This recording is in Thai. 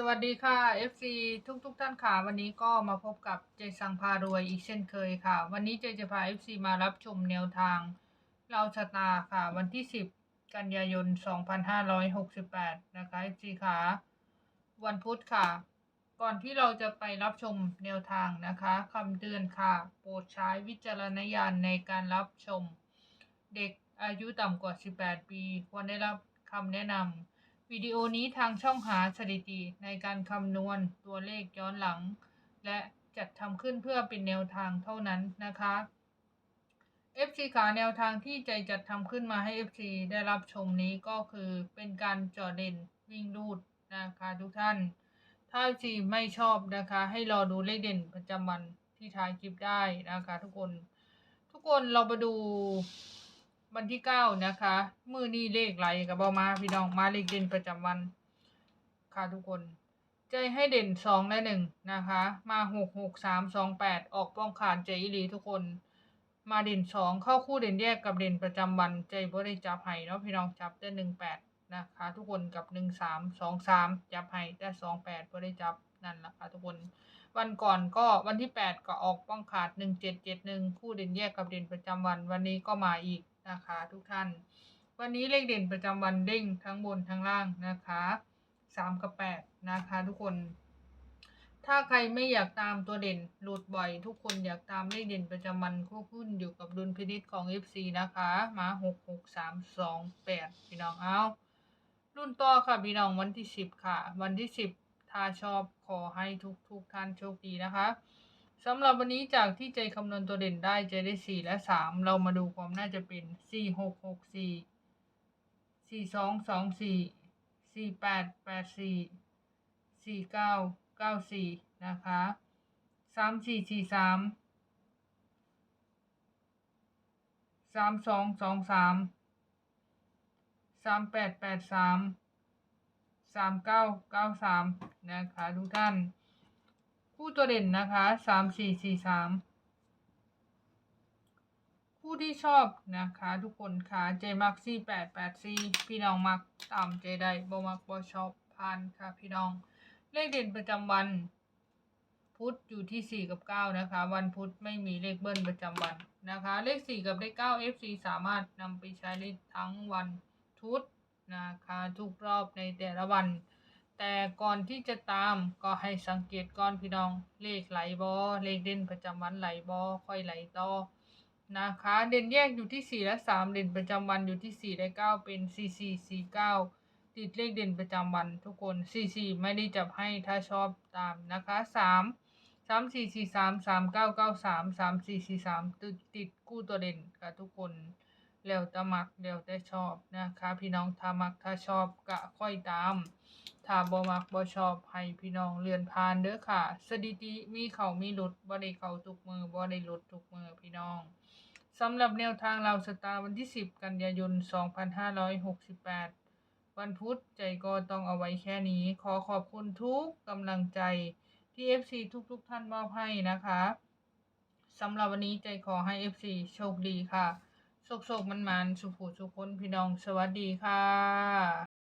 สวัสดีค่ะ FC ทุกทุกท่านค่ะ วันนี้ก็มาพบกับเจสังพารวยอีกเช่นเคยค่ะ วันนี้เจจะพา FC มารับชมแนวทาง เราชะตาค่ะ วันที่ 10 กันยายน 2568 นะคะ FC ค่ะวันพุธค่ะ ก่อนที่เราจะไปรับชมแนวทางนะคะคำเตือนค่ะ โปรดใช้วิจารณญาณในการรับชม เด็กอายุต่ำกว่า 18 ปีควรได้รับคำแนะนำ วิดีโอนี้ทางช่องหาสถิติในการคำนวณตัวเลขย้อนหลัง และจัดทำขึ้นเพื่อเป็นแนวทางเท่านั้นนะคะ FC ขาแนวทางที่ใจจัดทำขึ้นมาให้ FC ได้รับชมนี้ก็คือเป็นการจอเด่นวิ่งรูดนะคะทุกท่าน ถ้า FC ไม่ชอบนะคะ ให้รอดูเลขเด่นประจำวันที่ท้ายคลิปได้นะคะทุกคน ทุกคนเรามาดู วันที่เก้านะคะ มือนี้เลขไหลกับบอมาพี่น้องมาเลขเด่นประจำวัน ค่ะทุกคน ใจให้เด่นสองและหนึ่งนะคะ มาหกหกสามสองแปดออกป้องขาดใจอีหลีทุกคน มาเด่นสองเข้าคู่เด่นแยกกับเด่นประจำวันใจบ่ได้จับให้เนาะพี่น้องจับได้หนึ่งแปดนะคะ ทุกคนกับหนึ่งสามสองสามจับให้ได้สองแปดบ่ได้จับนั่นแหละค่ะทุกคนวันก่อนก็วันที่แปดก็ออกป้องขาดหนึ่งเจ็ดเจ็ดหนึ่งคู่เด่นแยกกับเด่นประจำวัน วันนี้ก็มาอีก นะคะ ทุกท่าน วันนี้เลขเด่นประจำวันเด้งทั้งบนทั้งล่างนะคะสามกับแปดนะคะ ทุกคน ถ้าใครไม่อยากตามตัวเด่นหลุดบ่อย ทุกคนอยากตามเลขเด่นประจำวันควบคุนอยู่กับดุลพินิจของ FC นะคะมาหกหกสามสองแปดพี่น้องเอารุ่นต่อค่ะพี่น้องวันที่สิบค่ะ วันที่สิบถ้าชอบขอให้ทุกทุกท่านโชคดีนะคะ สำหรับวันนี้จากที่ใจคำนวณตัวเด่นได้ใจได้สี่และสามเรามาดูความน่าจะเป็นสี่หกหกสี่สี่สองสองสี่สี่แปดแปดสี่สี่เก้าเก้าสี่นะคะสามสี่สี่สามสามสองสองสามสามแปดแปดสามสามเก้าเก้าสามนะคะทุกท่าน คู่ตัวเด่นนะคะสามสี่สี่สามคู่ที่ชอบนะคะทุกคนค่ะเจมักซี่แปดแปดซี่พี่น้องมักตามเจได้บมักบ่ชอบผ่านค่ะพี่น้อง เลขเด่นประจำวัน พุธอยู่ที่สี่กับเก้านะคะ วันพุธไม่มีเลขเบิ้ลประจำวันนะคะ เลขสี่กับเลขเก้า FC สามารถนำไปใช้ได้ทั้งวันทุกนะคะทุกรอบในแต่ละวัน แต่ก่อนที่จะตามก็ให้สังเกตก่อนพี่น้อง เลขไหลบอเลขเด่นประจำวันไหลบอค่อยไหลต่อนะคะ เด่นแยกอยู่ที่สี่และสามเด่นประจำวันอยู่ที่สี่และเก้าเป็นสี่สี่สี่เก้าติดเลขเด่นประจำวันทุกคน 4 4 ไม่ได้จับให้ถ้าชอบตามนะคะ 3 3 4 4 3 3 9 9 3 3 4 4 3ติดติดกู้ตัวเด่นกับทุกคน แล้วแต่มักแล้วแต่ชอบนะคะพี่น้องถ้ามักถ้าชอบก็ค่อยตาม ถ้าบ่มักบ่ชอบให้พี่น้องเลื่อนผ่านเด้อค่ะ สถิติมีเขามีหลุดบ่ได้เขาทุกมือบ่ได้หลุดทุกมือพี่น้องสำหรับแนวทางเราสตาร์วันที่ 10 กันยายน 2568 วันพุธใจก็ต้องเอาไว้แค่นี้ ขอขอบคุณทุกกำลังใจที่ FC ทุกๆทท่านมอบให้นะคะสำหรับวันนี้ใจขอให้ FC โชคดีค่ะ โชคโชคมันมันๆสุขสุขคนพี่น้องสวัสดีค่ะ